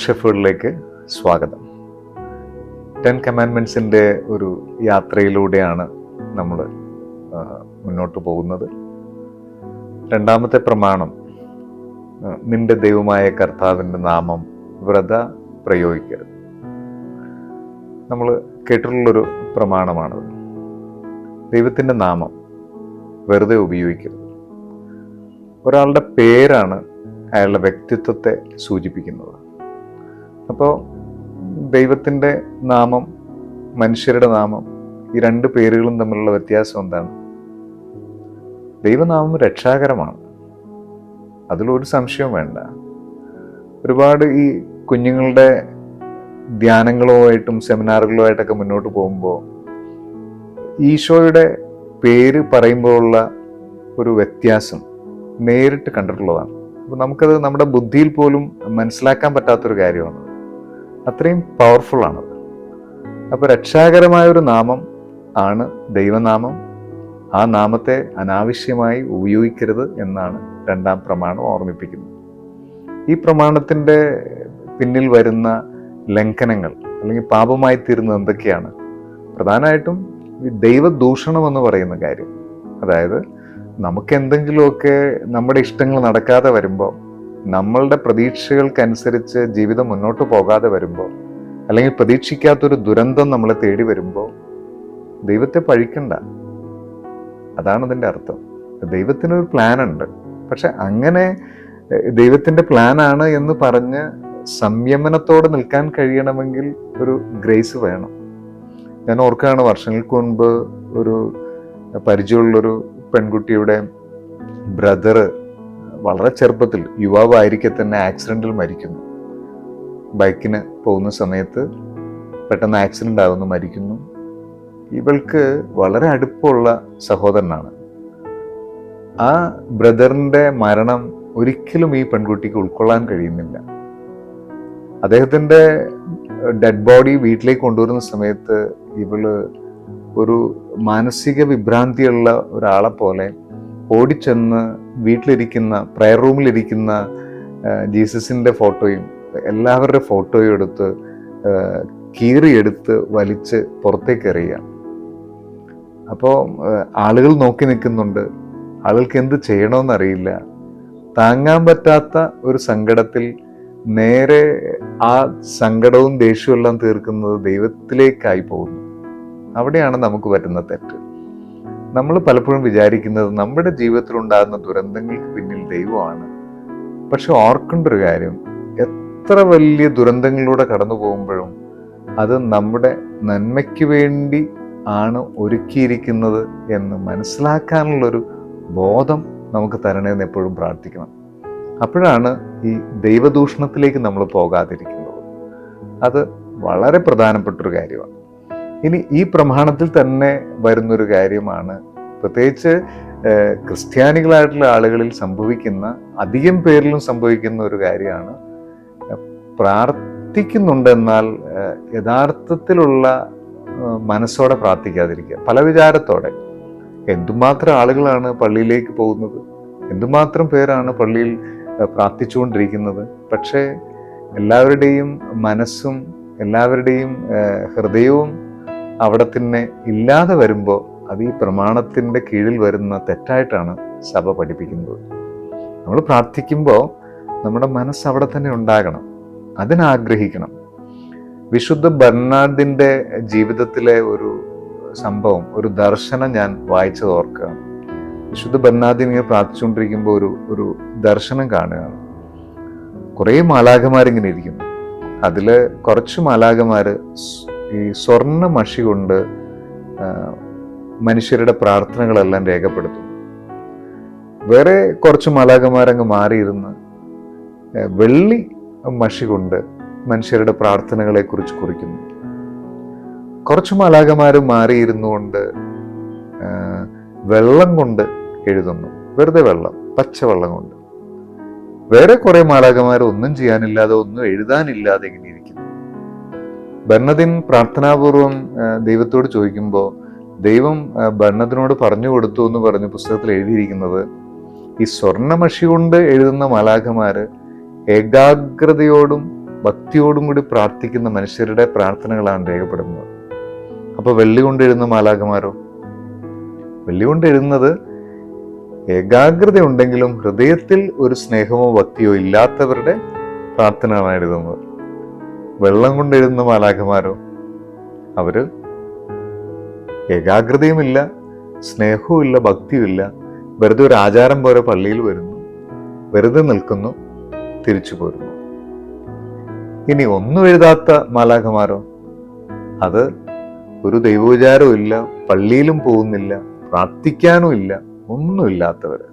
Good സ്വാഗതം. Ten കമാൻമെൻസിന്റെ ഒരു യാത്രയിലൂടെയാണ് നമ്മൾ മുന്നോട്ട് പോകുന്നത്. രണ്ടാമത്തെ പ്രമാണം നിന്റെ ദൈവമായ കർത്താവിന്റെ നാമം വ്രത പ്രയോഗിക്കരുത്. നമ്മൾ കേട്ടിട്ടുള്ളൊരു പ്രമാണമാണത് ദൈവത്തിന്റെ നാമം വെറുതെ ഉപയോഗിക്കരുത്. ഒരാളുടെ പേരാണ് അയാളുടെ വ്യക്തിത്വത്തെ സൂചിപ്പിക്കുന്നത്. അപ്പോൾ ദൈവത്തിന്റെ നാമം മനുഷ്യരുടെ നാമം ഈ രണ്ട് പേരുകളും തമ്മിലുള്ള വ്യത്യാസം എന്താണ്? ദൈവനാമം രക്ഷാകരമാണ്. അതിലൊരു സംശയവും വേണ്ട. ഒരുപാട് ഈ കുഞ്ഞുങ്ങളുടെ ധ്യാനങ്ങളുമായിട്ടും സെമിനാറുകളുമായിട്ടൊക്കെ മുന്നോട്ട് പോകുമ്പോൾ ഈശോയുടെ പേര് പറയുമ്പോഴുള്ള ഒരു വ്യത്യാസം നേരിട്ട് കണ്ടിട്ടുള്ളതാണ്. അപ്പോൾ നമുക്കത് നമ്മുടെ ബുദ്ധിയിൽ പോലും മനസ്സിലാക്കാൻ പറ്റാത്തൊരു കാര്യമാണ്. അത്രയും പവർഫുൾ ആണത് അപ്പോൾ രക്ഷാകരമായ ഒരു നാമം ആണ് ദൈവനാമം. ആ നാമത്തെ അനാവശ്യമായി ഉപയോഗിക്കരുത് എന്നാണ് രണ്ടാം പ്രമാണം ഓർമ്മിപ്പിക്കുന്നത്. ഈ പ്രമാണത്തിന്റെ പിന്നിൽ വരുന്ന ലംഘനങ്ങൾ അല്ലെങ്കിൽ പാപമായി തീരുന്നത് എന്തൊക്കെയാണ്? പ്രധാനമായിട്ടും ഈ ദൈവദൂഷണം എന്ന് പറയുന്ന കാര്യം. അതായത് നമുക്ക് എന്തെങ്കിലുമൊക്കെ നമ്മുടെ ഇഷ്ടങ്ങൾ നടക്കാതെ വരുമ്പോൾ നമ്മളുടെ പ്രതീക്ഷകൾക്കനുസരിച്ച് ജീവിതം മുന്നോട്ട് പോകാതെ വരുമ്പോൾ അല്ലെങ്കിൽ പ്രതീക്ഷിക്കാത്തൊരു ദുരന്തം നമ്മളെ തേടി വരുമ്പോൾ ദൈവത്തെ പഴിക്കണ്ട. അതാണ് അതിന്റെ അർത്ഥം. ദൈവത്തിനൊരു പ്ലാൻ ഉണ്ട് പക്ഷെ അങ്ങനെ ദൈവത്തിന്റെ ആണ് എന്ന് പറഞ്ഞ് സംയമനത്തോടെ നിൽക്കാൻ കഴിയണമെങ്കിൽ ഒരു ഗ്രേസ് വേണം. ഞാൻ ഓർക്കുകയാണ് വർഷങ്ങൾക്ക് മുൻപ് ഒരു പരിചയമുള്ളൊരു പെൺകുട്ടിയുടെ ബ്രദറ് വളരെ ചെറുപ്പത്തിൽ യുവാവായിരിക്കെ തന്നെ ആക്സിഡന്റിൽ മരിക്കുന്നു. ബൈക്കിന് പോകുന്ന സമയത്ത് പെട്ടെന്ന് ആക്സിഡന്റ് ആകുന്നു മരിക്കുന്നു. ഇവൾക്ക് വളരെ അടുപ്പമുള്ള സഹോദരനാണ്. ആ ബ്രദറിന്റെ മരണം ഒരിക്കലും ഈ പെൺകുട്ടിക്ക് ഉൾക്കൊള്ളാൻ കഴിയുന്നില്ല. അദ്ദേഹത്തിന്റെ ഡെഡ് ബോഡി വീട്ടിലേക്ക് കൊണ്ടുവരുന്ന സമയത്ത് ഇവൾ ഒരു മാനസിക വിഭ്രാന്തിയുള്ള ഒരാളെ പോലെ ഓടിച്ചെന്ന് വീട്ടിലിരിക്കുന്ന പ്രയർ റൂമിലിരിക്കുന്ന ജീസസിന്റെ ഫോട്ടോയും എല്ലാവരുടെ ഫോട്ടോയും എടുത്ത് കീറിയെടുത്ത് വലിച്ച് പുറത്തേക്ക് എറിയുക അപ്പോൾ ആളുകൾ നോക്കി നിൽക്കുന്നുണ്ട്. ആളുകൾക്ക് എന്ത് ചെയ്യണമെന്നറിയില്ല താങ്ങാൻ പറ്റാത്ത ഒരു സങ്കടത്തിൽ നേരെ ആ സങ്കടവും ദേഷ്യവും എല്ലാം തീർക്കുന്നത് ദൈവത്തിലേക്കായി പോകുന്നു. അവിടെയാണ് നമുക്ക് പറ്റുന്ന തെറ്റ്. നമ്മൾ പലപ്പോഴും വിചാരിക്കുന്നത് നമ്മുടെ ജീവിതത്തിൽ ഉണ്ടാകുന്ന ദുരന്തങ്ങൾക്ക് പിന്നിൽ ദൈവമാണ്. പക്ഷെ ഓർക്കേണ്ട ഒരു കാര്യം എത്ര വലിയ ദുരന്തങ്ങളിലൂടെ കടന്നു പോകുമ്പോഴും അത് നമ്മുടെ നന്മയ്ക്ക് വേണ്ടി ആണ് ഒരുക്കിയിരിക്കുന്നത് എന്ന് മനസ്സിലാക്കാനുള്ളൊരു ബോധം നമുക്ക് തരണേന്ന് എപ്പോഴും പ്രാർത്ഥിക്കണം. അപ്പോഴാണ് ഈ ദൈവദൂഷണത്തിലേക്ക് നമ്മൾ പോകാതിരിക്കുന്നത്. അത് വളരെ പ്രധാനപ്പെട്ടൊരു കാര്യമാണ്. ഇനി ഈ പ്രമാണത്തിൽ തന്നെ വരുന്നൊരു കാര്യമാണ്. പ്രത്യേകിച്ച് ക്രിസ്ത്യാനികളായിട്ടുള്ള ആളുകളിൽ സംഭവിക്കുന്ന അധികം പേരിലും സംഭവിക്കുന്ന ഒരു കാര്യമാണ്. പ്രാർത്ഥിക്കുന്നുണ്ടെന്നാൽ യഥാർത്ഥത്തിലുള്ള മനസ്സോടെ പ്രാർത്ഥിക്കാതിരിക്കുക. പല വിചാരത്തോടെ. എന്തുമാത്രം ആളുകളാണ് പള്ളിയിലേക്ക് പോകുന്നത്? എന്തുമാത്രം പേരാണ് പള്ളിയിൽ പ്രാർത്ഥിച്ചുകൊണ്ടിരിക്കുന്നത്? പക്ഷേ എല്ലാവരുടെയും മനസ്സും എല്ലാവരുടെയും ഹൃദയവും അവിടെ തന്നെ ഇല്ലാതെ വരുമ്പോൾ അത് ഈ പ്രമാണത്തിന്റെ കീഴിൽ വരുന്ന തെറ്റായിട്ടാണ് സഭ പഠിപ്പിക്കുന്നത്. നമ്മൾ പ്രാർത്ഥിക്കുമ്പോൾ നമ്മുടെ മനസ്സ് അവിടെ തന്നെ ഉണ്ടാകണം. അതിനാഗ്രഹിക്കണം. വിശുദ്ധ ബർണാഡിന്റെ ജീവിതത്തിലെ ഒരു സംഭവം ഒരു ദർശനം ഞാൻ വായിച്ചത് ഓർക്കുകയാണ് വിശുദ്ധ ബർണാദിൻ ഇങ്ങനെ പ്രാർത്ഥിച്ചുകൊണ്ടിരിക്കുമ്പോൾ ഒരു ഒരു ദർശനം കാണുകയാണ്. കുറേ മാലാഖമാരിങ്ങനെ ഇരിക്കുന്നു. അതിൽ കുറച്ച് മാലാഖമാര് സ്- ഈ സ്വർണ മഷി കൊണ്ട് മനുഷ്യരുടെ പ്രാർത്ഥനകളെല്ലാം രേഖപ്പെടുത്തും വേറെ കുറച്ച് മലാകമാരങ്ങ് മാറിയിരുന്ന് വെള്ളി മഷി കൊണ്ട് മനുഷ്യരുടെ പ്രാർത്ഥനകളെക്കുറിച്ച് കുറിക്കുന്നു. കുറച്ച് മലാകമാർ മാറിയിരുന്നു കൊണ്ട് വെള്ളം കൊണ്ട് എഴുതുന്നു. വെറുതെ വെള്ളം പച്ചവെള്ളം കൊണ്ട്. വേറെ കുറേ മാലാഖമാർ ഒന്നും ചെയ്യാനില്ലാതെ ഒന്നും എഴുതാനില്ലാതെ ഇങ്ങനെ ഇരിക്കുന്നു. ബർണദിൻ പ്രാർത്ഥനാപൂർവം ദൈവത്തോട് ചോദിക്കുമ്പോൾ ദൈവം ബർണദിനോട് പറഞ്ഞു കൊടുത്തു എന്ന് പറഞ്ഞ് പുസ്തകത്തിൽ എഴുതിയിരിക്കുന്നത് ഈ സ്വർണമഷി കൊണ്ട് എഴുതുന്ന മാലാഖമാര് ഏകാഗ്രതയോടും ഭക്തിയോടും കൂടി പ്രാർത്ഥിക്കുന്ന മനുഷ്യരുടെ പ്രാർത്ഥനകളാണ് രേഖപ്പെടുന്നത്. അപ്പൊ വെള്ളി കൊണ്ട് എഴുതുന്ന മാലാഖമാരോ? വെള്ളി കൊണ്ട് എഴുതുന്നത് ഏകാഗ്രത ഉണ്ടെങ്കിലും ഹൃദയത്തിൽ ഒരു സ്നേഹമോ ഭക്തിയോ ഇല്ലാത്തവരുടെ പ്രാർത്ഥനകളാണ് എഴുതുന്നത്. വെള്ളം കൊണ്ടെഴുതുന്ന മാലാഖമാരോ? അവർ ഏകാഗ്രതയുമില്ല സ്നേഹവുമില്ല ഭക്തിയുമില്ല. വെറുതെ ഒരു ആചാരം പോലെ പള്ളിയിൽ വരുന്നു. വെറുതെ നിൽക്കുന്നു തിരിച്ചു പോരുന്നു. ഇനി ഒന്നും എഴുതാത്ത മാലാഖമാരോ? അത് ഒരു ദൈവോചാരവും ഇല്ല പള്ളിയിലും പോകുന്നില്ല പ്രാർത്ഥിക്കാനും ഇല്ല ഒന്നുമില്ലാത്തവര്.